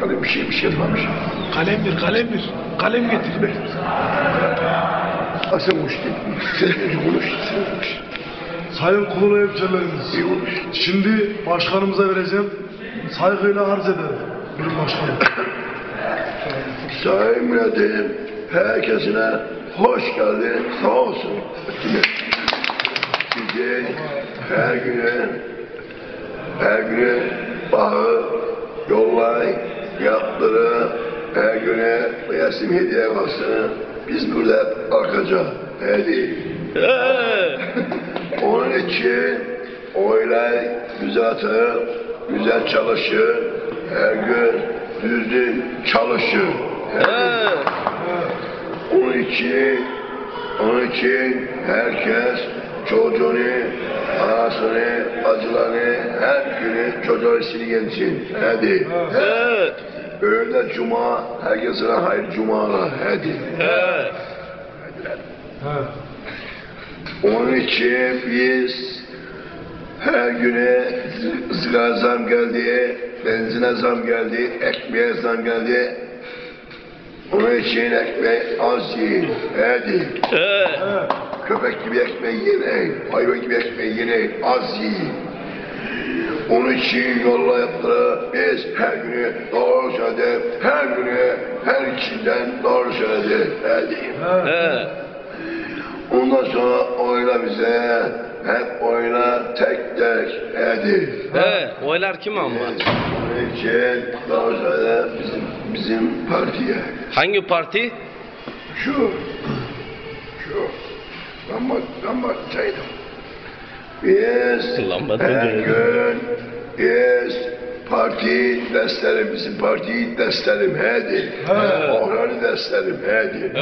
kalem bir şey bir şey yapmamış. Kalem bir, kalem getir. Asıl muşti. Sen konuş. Sen konuş. Sayın. İyi konuş. Şimdi başkanımıza vereceğim. Saygıyla arz ederim. Buyurun başkanım. Sayın milletim, herkesine hoş geldin, sağ olsun. Bizi her güne, her güne bağı, yollay, yaptırı, her güne resim hediye kalsın. Biz burada arkaca, hediye. Onun için oylar güzel atır, güzel çalışır, her gün düzgün çalışır. Her gün. Onun için, onun için herkes çocuğunu, anasını, acılarını, her günü çocuğu silgensin. Hadi. Öğle cuma, herkese hayırlı cumalar. Hadi. Onun için biz her güne zıra zam geldi, benzine zam geldi, ekmeğe zam geldi. Onun için ekmeği az yiyin, hadi. Köpek gibi ekmeği yemeyin, hayvan gibi ekmeği yemeyin, az yiyin. Onun için yolla yaptıra biz her günü doğru söyledim, her günü her kişiden doğru söyledim, hadi. Ondan sonra oyla bize, hep oyla tek tek, hadi. He, oylar kim ama? Onun için doğru söyle bizim, bizim partiye. Hangi parti? Şu, şu, lamba, lamba çaydım. Biz her gün biz parti desteklerim, bizim partiyi desteklerim, hadi. Oranı desteklerim, hadi.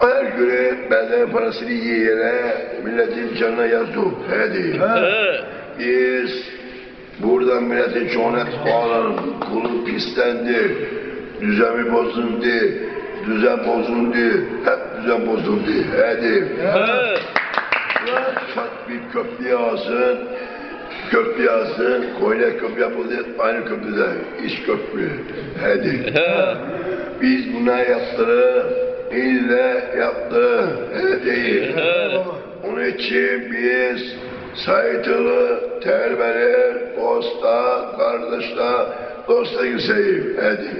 Her günü benden parasını yiyene milletin canına yazdım, hadi. Biz buradan milletin çoğuna bağlanıp kulu pislendi, düzeni bozuldu, düzen bozuldu, hep düzen bozuldu, hadi. Çat bir köprü yağsın, köprü yağsın, Konya köprü yapıldı, aynı köprüde, iş köprü, hadi. Biz buna yaptırı, ille yaptı, hadi. Onun için biz saytılı, terbeli, dosta, kardeşler, dosta Hüseyin, hadi.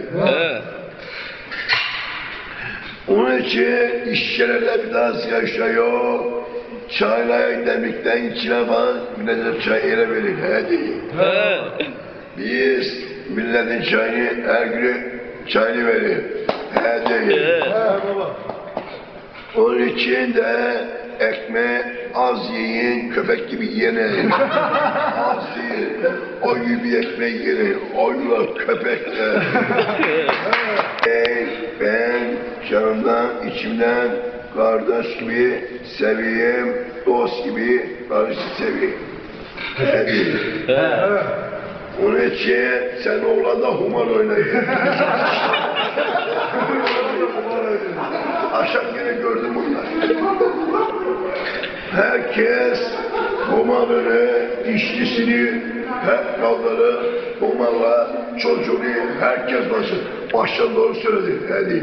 Onun için işçilerde bir daha yok. Çayla demlikten içine falan millet çay ele verin, hadi. Biz milletin çayını her gün çayını verin, hadi. Onun için de ekmeği az yiyin, köpek gibi yemeyin. az yiyin, o gibi ekmeği yiyin, oyla köpekler. ben, ben canımdan, içimden kardeş gibi seveyim, dost gibi kardeşi seveyim. Onun için sen oğlanda humar oynayın. Akşam yine gördüm bunları. Herkes humarını, işçisini, hep kaldırı, humarla çocuğunu herkes başı. Baştan doğru söyledi. Hadi.